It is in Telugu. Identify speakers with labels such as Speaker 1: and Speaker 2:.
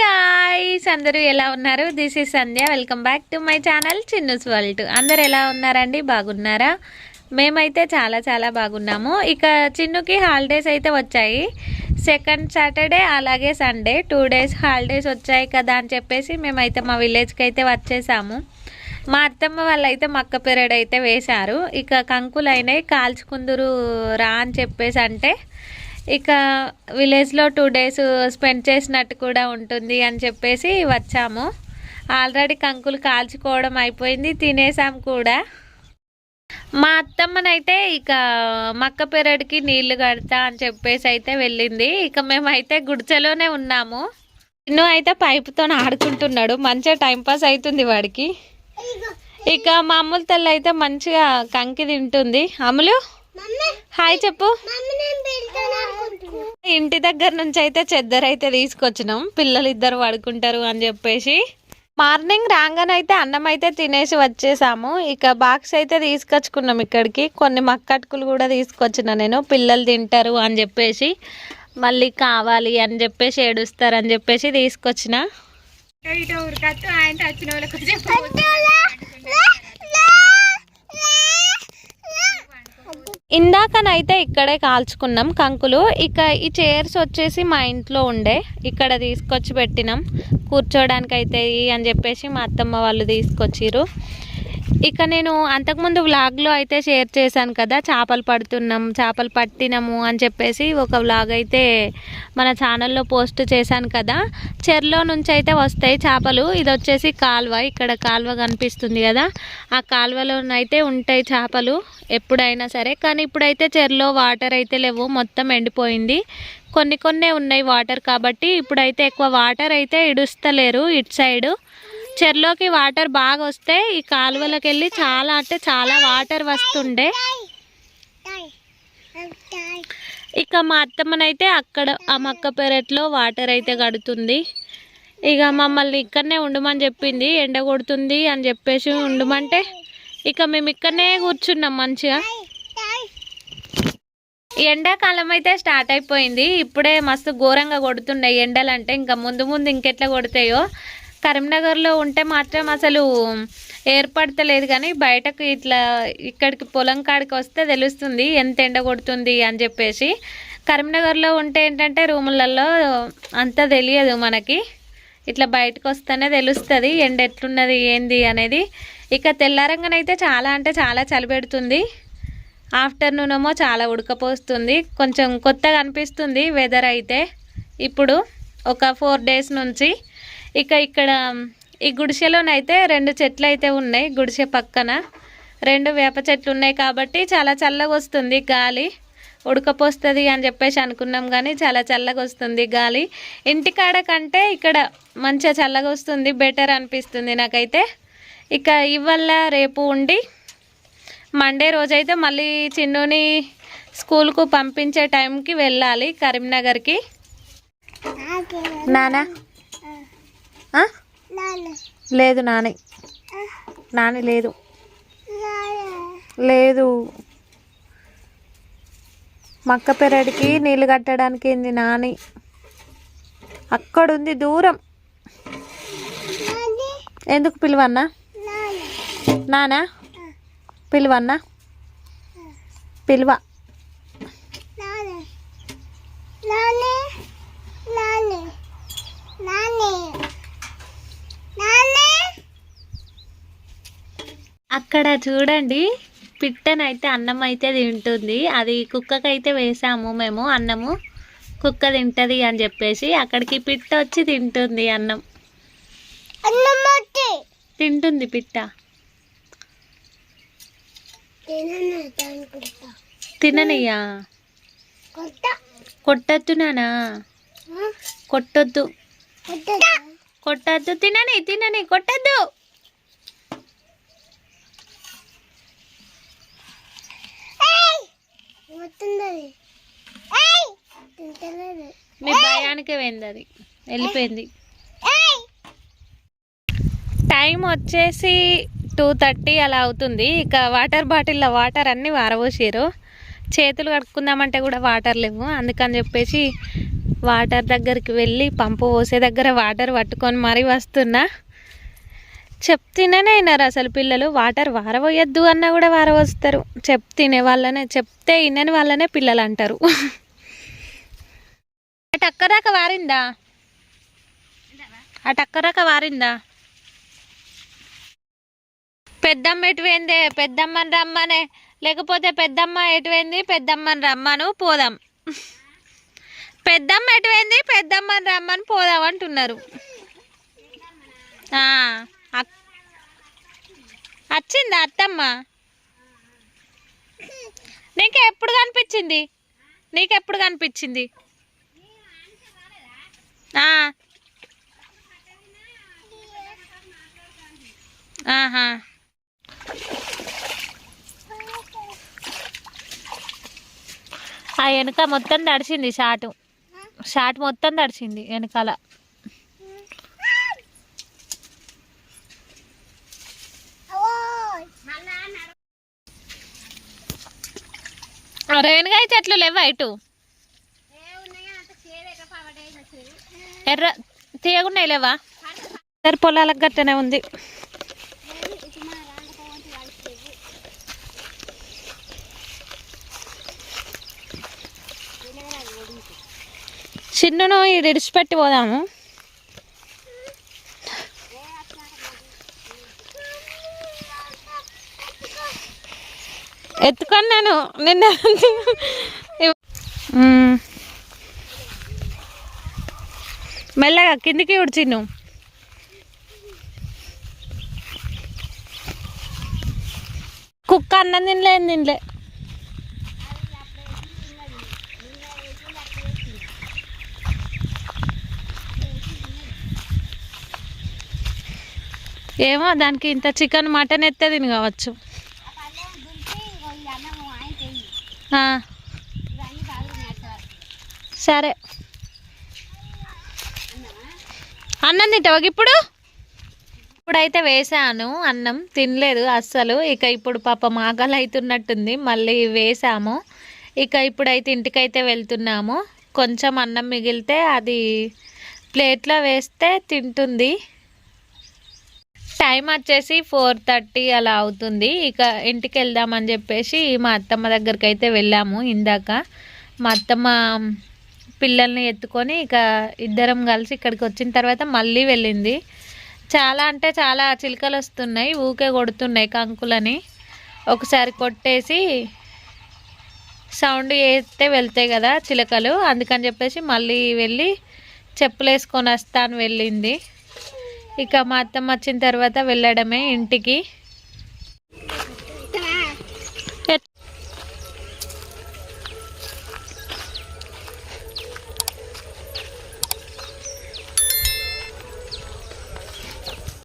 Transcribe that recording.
Speaker 1: గాయ్స్ అందరూ ఎలా ఉన్నారు? This is Sandhya welcome back to my channel Chinnu's world అందరు ఎలా ఉన్నారండి? బాగున్నారా? మేమైతే చాలా చాలా బాగున్నాము. ఇక చిన్నుకి హాలిడేస్ అయితే వచ్చాయి. సెకండ్ సాటర్డే అలాగే సండే టూ డేస్ హాలిడేస్ వచ్చాయి కదా అని చెప్పేసి మేమైతే మా విలేజ్కి అయితే వచ్చేసాము. మా అత్తమ్మ వాళ్ళు అయితే మక్క పెరడు అయితే వేశారు. ఇక కంకులు అయినాయి కాల్చుకుందురు రా అని చెప్పేసి అంటే ఇక విలేజ్లో టూ డేస్ స్పెండ్ చేసినట్టు కూడా ఉంటుంది అని చెప్పేసి వచ్చాము. ఆల్రెడీ కంకులు కాల్చుకోవడం అయిపోయింది తినేసాం కూడా. మా అత్తమ్మనైతే ఇక మక్క పెరడికి నీళ్ళు కడతా అని చెప్పేసి అయితే వెళ్ళింది. ఇక మేమైతే గుడిచెలోనే ఉన్నాము. ఇన్ను అయితే పైపుతో ఆడుకుంటున్నాడు. మంచిగా టైంపాస్ అవుతుంది వాడికి. ఇక మా అమ్ముల తల్లి అయితే మంచిగా కంకి తింటుంది. అమలు హాయ్ చెప్పు. ఇంటి దగ్గర నుంచి అయితే చెద్దరు అయితే తీసుకొచ్చినాం. పిల్లలు ఇద్దరు పడుకుంటారు అని చెప్పేసి. మార్నింగ్ రాగానైతే అన్నం అయితే తినేసి వచ్చేసాము. ఇక బాక్స్ అయితే తీసుకొచ్చుకున్నాం ఇక్కడికి. కొన్ని మక్కటుకులు కూడా తీసుకొచ్చిన నేను. పిల్లలు తింటారు అని చెప్పేసి. మళ్ళీ కావాలి అని చెప్పేసి ఏడుస్తారు అని చెప్పేసి తీసుకొచ్చిన. ఇందాకనైతే ఇక్కడే కాల్చుకున్నాం కంకులు. ఇక ఈ చైర్స్ వచ్చేసి మా ఇంట్లో ఉండే. ఇక్కడ తీసుకొచ్చి పెట్టినాం. కూర్చోడానికి అయితే అని చెప్పేసి మా అత్తమ్మ వాళ్ళు తీసుకొచ్చిర్రు. ఇక నేను అంతకుముందు వ్లాగ్లో అయితే షేర్ చేశాను కదా చేపలు పడుతున్నాం చేపలు పట్టినాము అని చెప్పేసి ఒక వ్లాగ్ అయితే మన ఛానల్లో పోస్ట్ చేశాను కదా. చెర్లో నుంచి అయితే వస్తాయి చేపలు. ఇది వచ్చేసి కాల్వ. ఇక్కడ కాల్వ కనిపిస్తుంది కదా. ఆ కాల్వలోనైతే ఉంటాయి చేపలు ఎప్పుడైనా సరే. కానీ ఇప్పుడైతే చెర్లో వాటర్ అయితే లేవు. మొత్తం ఎండిపోయింది. కొన్ని కొన్నే ఉన్నాయి వాటర్ కాబట్టి ఇప్పుడైతే ఎక్కువ వాటర్ అయితే ఇడుస్తలేరు ఇటు సైడు. చెర్లోకి వాటర్ బాగా వస్తే ఈ కాలువలోకి వెళ్ళి చాలా అంటే చాలా వాటర్ వస్తుండే. ఇక మా అత్తమ్మనైతే అక్కడ ఆ మక్క పెరట్లో వాటర్ అయితే కడుతుంది. ఇక మమ్మల్ని ఇక్కడనే ఉండమని చెప్పింది ఎండ కొడుతుంది అని చెప్పేసి ఉండమంటే ఇక మేము ఇక్కడనే కూర్చున్నాం మంచిగా. ఎండాకాలం అయితే స్టార్ట్ అయిపోయింది ఇప్పుడే మస్తు ఘోరంగా కొడుతున్నాయి ఎండలు అంటే ఇంకా ముందు ముందు ఇంకెట్లా కొడతాయో. కరీంనగర్లో ఉంటే మాత్రం అసలు ఏర్పడతలేదు కానీ బయటకు ఇట్లా ఇక్కడికి పొలం కాడికి వస్తే తెలుస్తుంది ఎంత ఎండ కొడుతుంది అని చెప్పేసి. కరీంనగర్లో ఉంటే ఏంటంటే రూములలో అంత తెలియదు మనకి. ఇట్లా బయటకు వస్తేనే తెలుస్తుంది ఎండ ఎట్లున్నది ఏంది అనేది. ఇక తెల్లారంగానైతే చాలా అంటే చాలా చలి పెడుతుంది. ఆఫ్టర్నూన్ ఏమో చాలా ఉడకపోస్తుంది. కొంచెం కొత్తగా అనిపిస్తుంది వెదర్ అయితే. ఇప్పుడు ఒక ఫోర్ డేస్ నుంచి ఇక ఇక్కడ ఈ గుడిసెలోనైతే రెండు చెట్లు అయితే ఉన్నాయి గుడిసె పక్కన. రెండు వేప చెట్లు ఉన్నాయి కాబట్టి చాలా చల్లగా వస్తుంది గాలి. ఉడకపోస్తుంది అని చెప్పేసి అనుకున్నాం కానీ చాలా చల్లగా వస్తుంది గాలి. ఇంటికాడ కంటే ఇక్కడ మంచిగా చల్లగా వస్తుంది బెటర్ అనిపిస్తుంది నాకైతే. ఇక ఇవల్ల రేపు ఉండి మండే రోజైతే మళ్ళీ చిన్నుని స్కూల్కు పంపించే టైంకి వెళ్ళాలి కరీంనగర్కి. నానా? లేదు నాని. నాని లేదు. లేదు. మక్క పెరడికి నీళ్ళు కట్టడానికి ఏంది నాని? అక్కడుంది దూరం. ఎందుకు పిలువన్నా? నానా? పిలువన్నా? పిలువ. అక్కడ చూడండి పిట్టనైతే అన్నం అయితే తింటుంది. అది కుక్కకైతే వేసాము మేము అన్నము. కుక్క తింటది అని చెప్పేసి అక్కడికి పిట్ట వచ్చి తింటుంది అన్నం. తింటుంది పిట్ట. తిననయ్యా కొట్టద్దు నానా. కొట్టొద్దు? కొట్టద్దు. తినని తినని కొట్టద్దు. మీ భయానికే పోయింది అది. వెళ్ళిపోయింది. టైం వచ్చేసి టూ థర్టీ అలా అవుతుంది. ఇక వాటర్ బాటిల్లో వాటర్ అన్నీ వారబోసారు చేతులు కడుక్కుందామంటే కూడా వాటర్ లేవు. అందుకని చెప్పేసి వాటర్ దగ్గరికి వెళ్ళి పంపు పోసే దగ్గర వాటర్ పట్టుకొని మరీ వస్తున్నా. చెప్తేనే వినరు అసలు పిల్లలు. వాటర్ వారవోయద్దు అన్నా కూడా వారవస్తారు. చెప్తేనే వాళ్ళనే చెప్తే వినని వాళ్ళనే పిల్లలు అంటారు అటు అక్కదాకా వారిందా? అటు అక్కదాకా వారిందా? పెద్దమ్మ ఎటు పెద్దమ్మని రమ్మనే. లేకపోతే పెద్దమ్మ ఎటు పెద్దమ్మని రమ్మను పోదాం. పెద్దమ్మ ఎటు పెద్దమ్మని రమ్మని పోదాం అంటున్నారు. ఆ, వచ్చిందా అత్తమ్మ? నీకు ఎప్పుడు కనిపించింది? నీకు ఎప్పుడు కనిపించింది? ఆ. ఆహా. ఆ వెనక మొత్తం తడిచింది షాటు. షాట్ మొత్తం తడిచింది వెనకాల. రేణుగాయ చెట్లు లేవా ఇటు? ఎర్ర తీయగున్నాయి లేవా ఇద్దరు పొలాలకు గట్టనే ఉంది. చిన్నును ఇడిచిపెట్టి పోదాము. ఎత్తుకొని నేను నిన్న మెల్లగా కిందికి ఉడిచిన్ను. కుక్క అన్నం తినలే ఏం తినలే. ఏమో దానికి ఇంత చికెన్ మటన్ ఎత్తే తిని కావచ్చు ఆ, సరే. అన్నం తింటావా ఇప్పుడు? ఇప్పుడైతే వేసాను అన్నం తినలేదు అస్సలు. ఇక ఇప్పుడు పాప ఆకలి అవుతున్నట్టుంది మళ్ళీ వేసాము. ఇక ఇప్పుడైతే ఇంటికైతే వెళ్తున్నాము. కొంచెం అన్నం మిగిలితే అది ప్లేట్లో వేస్తే తింటుంది. టైం వచ్చేసి ఫోర్ థర్టీ అలా అవుతుంది. ఇక ఇంటికి వెళ్దామని చెప్పేసి మా అత్తమ్మ దగ్గరికి అయితే వెళ్ళాము ఇందాక. మా అత్తమ్మ పిల్లల్ని ఎత్తుకొని ఇక ఇద్దరం కలిసి ఇక్కడికి వచ్చిన తర్వాత మళ్ళీ వెళ్ళింది. చాలా అంటే చాలా చిలుకలు వస్తున్నాయి ఊకే కొడుతున్నాయి కంకులని. ఒకసారి కొట్టేసి సౌండ్ వేస్తే వెళ్తాయి కదా చిలకలు. అందుకని చెప్పేసి మళ్ళీ వెళ్ళి చెప్పులు వేసుకొని వస్తాను వెళ్ళింది. ఇక మా అత్తమ్మ వచ్చిన తర్వాత వెళ్ళడమే ఇంటికి.